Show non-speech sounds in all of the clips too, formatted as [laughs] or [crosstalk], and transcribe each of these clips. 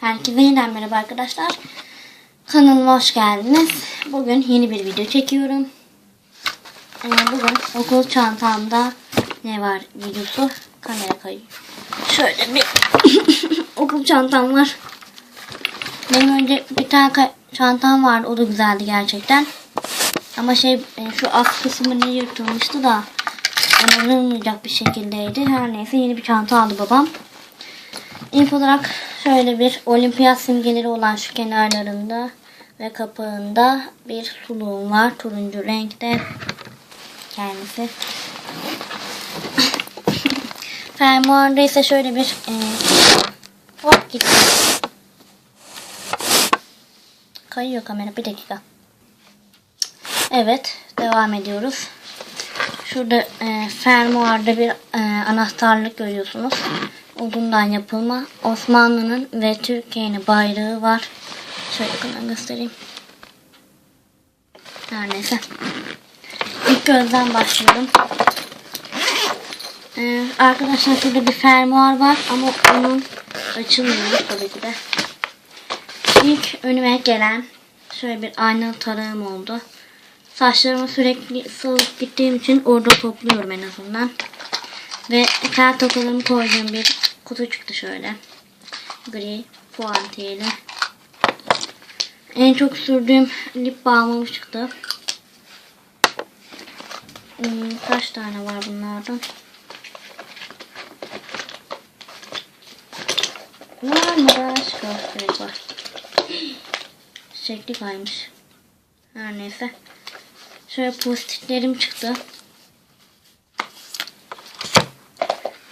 Herkese yeniden merhaba arkadaşlar. Kanalıma hoş geldiniz. Bugün yeni bir video çekiyorum. Ee, bugün okul çantamda ne var videosu. Kamera kayıyor. Şöyle bir [coughs] okul çantam var. Benim önce bir tane çantam vardı. O da güzeldi gerçekten. Ama şey e, şu alt kısmı ne yırtılmıştı da anılmayacak bir şekildeydi. Her neyse yeni bir çanta aldı babam. İlk olarak şöyle bir olimpiyat simgeleri olan şu kenarlarında ve kapağında bir suluğum var. Turuncu renkte kendisi. [laughs] Fermuarda ise şöyle bir e, hop gitti. Kayıyor kamera bir dakika. Evet devam ediyoruz. Şurada e, fermuarda bir e, anahtarlık görüyorsunuz. Odundan yapılma. Osmanlı'nın ve Türkiye'nin bayrağı var. Şöyle yakından göstereyim. Her neyse. İlk gözden başlıyorum. Ee, arkadaşlar şurada bir fermuar var ama onun açılmıyor tabii ki de. İlk önüme gelen şöyle bir ayna tarağım oldu. Saçlarımı sürekli salıp gittiğim için orada topluyorum en azından. Ve tel tokalarımı koyduğum bir kutu çıktı şöyle. Gri puantiyeli. En çok sürdüğüm lip balmım çıktı. Hmm, kaç tane var bunlardan? Var mı? Başka var. Şekli kaymış. Her neyse. Şöyle postitlerim çıktı.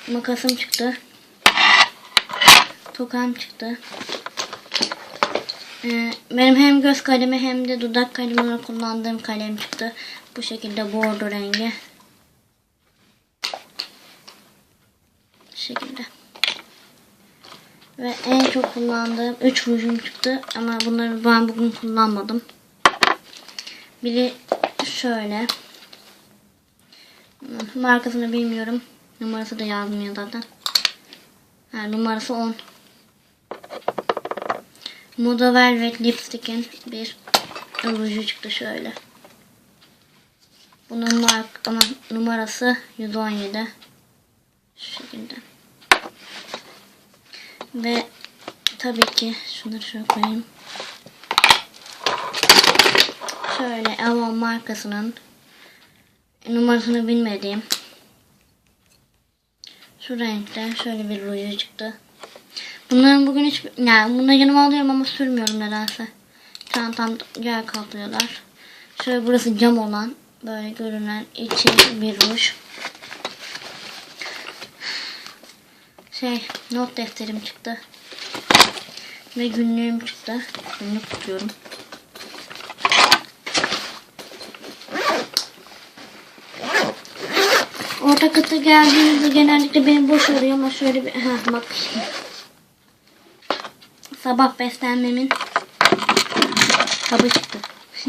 Makasım çıktı. Tokam çıktı. Ee, benim hem göz kalemi hem de dudak kalemi olarak kullandığım kalem çıktı. Bu şekilde bordo rengi. Bu şekilde. Ve en çok kullandığım 3 rujum çıktı. Ama bunları ben bugün kullanmadım. Biri şöyle. Markasını bilmiyorum. Numarası da yazmıyor zaten. Ha, numarası 10. Moda Velvet Lipstick'in bir ruju çıktı şöyle. Bunun mark ama numarası 117. Şu şekilde. Ve tabii ki şunları şöyle koyayım. Şöyle Avon markasının numarasını bilmediğim şu renkte şöyle bir ruju çıktı. Bunların bugün hiç yani bunları yanıma alıyorum ama sürmüyorum nedense. Çantamda yer kaplıyorlar. Şöyle burası cam olan böyle görünen içi bir ruj. Şey not defterim çıktı. Ve günlüğüm çıktı. Günlük tutuyorum. Orta kata geldiğimizde genellikle benim boş oluyor ama şöyle bir heh, bak. Sabah beslenmemin kabı çıktı. [laughs]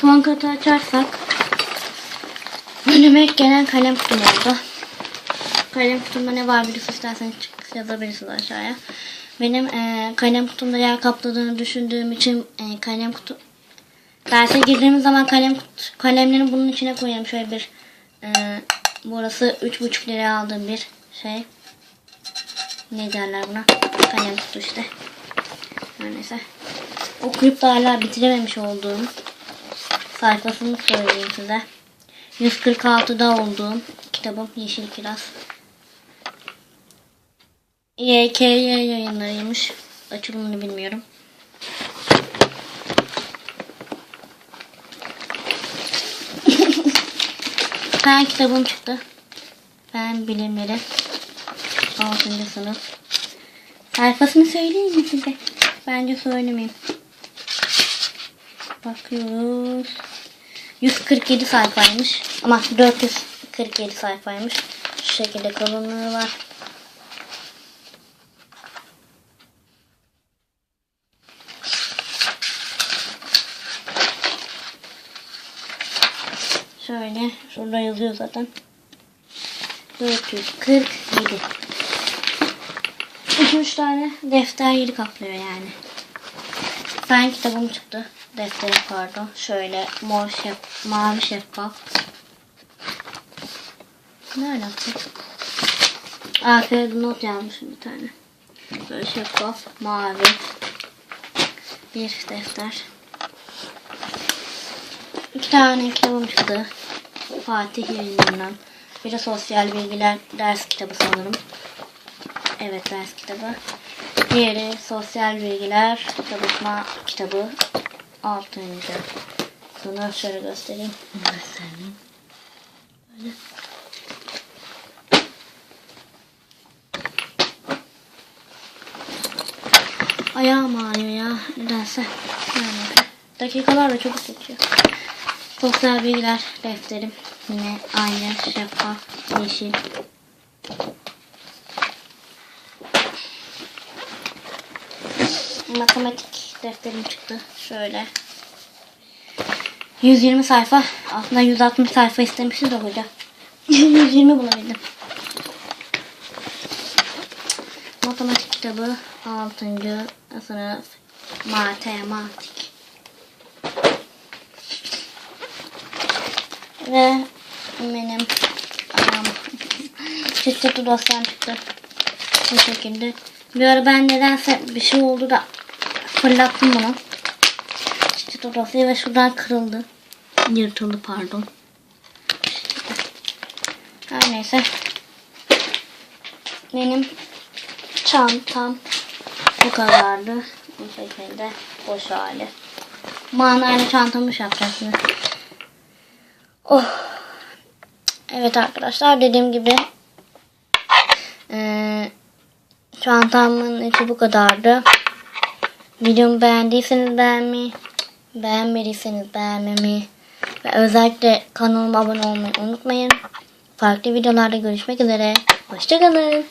Son katı açarsak önüme gelen kalem kutum oldu. Kalem kutumda ne var birisi isterseniz çık- yazabilirsiniz aşağıya. Benim e, kalem kutumda yer kapladığını düşündüğüm için e, kalem kutu derse girdiğimiz zaman kalem kut- kalemleri bunun içine koyuyorum. Şöyle bir e, burası 3,5 liraya aldığım bir şey. Ne derler buna? Kalem kutu işte. Her neyse. Okuyup da hala bitirememiş olduğum sayfasını söyleyeyim size. 146'da olduğum kitabım Yeşil Kiraz. YKY yayınlarıymış. Açılımını bilmiyorum. [laughs] Fen kitabım çıktı. Fen bilimleri. 6. sınıf. Sayfasını söyleyeyim mi size? Bence söylemeyeyim. Bakıyoruz. 147 sayfaymış. Ama 447 sayfaymış. Şu şekilde kalınlığı var. Şöyle şurada yazıyor zaten. 447. 2-3 tane defter yeri kaplıyor yani. Fen kitabım çıktı. Defteri pardon. Şöyle mor şef, mavi şeffaf. Ne alaka? Arkaya not yazmışım bir tane. Böyle şeffaf, mavi. Bir defter. İki tane kitabım çıktı. Fatih Yüzyıl'dan. Bir de sosyal bilgiler ders kitabı sanırım. Evet ders kitabı. Diğeri sosyal bilgiler çalışma kitabı. Altıncı. Sana şöyle göstereyim. Göstereyim. Böyle. Ayağım ağrıyor ya. Nedense. Yani dakikalar da çok geçiyor. Sosyal bilgiler defterim. Yine aynı şeffaf yeşil. Matematik defterim çıktı. Şöyle. 120 sayfa. Aslında 160 sayfa istemişti de hoca. [laughs] 120 bulabildim. Matematik kitabı 6. sınıf matematik. Ve benim çıt çıtı dosyam çıktı. Bu şekilde. Bir ara ben nedense bir şey oldu da fırlattım bunu. Çıtı dosyayı ve şuradan kırıldı. Yırtıldı pardon. Her neyse. Benim çantam bu kadardı. Bu şekilde boş hali. Manayla çantamı şey. Oh. Evet arkadaşlar dediğim gibi eee çantamın içi bu kadardı. Videomu beğendiyseniz beğenmeyi, beğenmediyseniz beğenmeyi ve özellikle kanalıma abone olmayı unutmayın. Farklı videolarda görüşmek üzere. Hoşçakalın.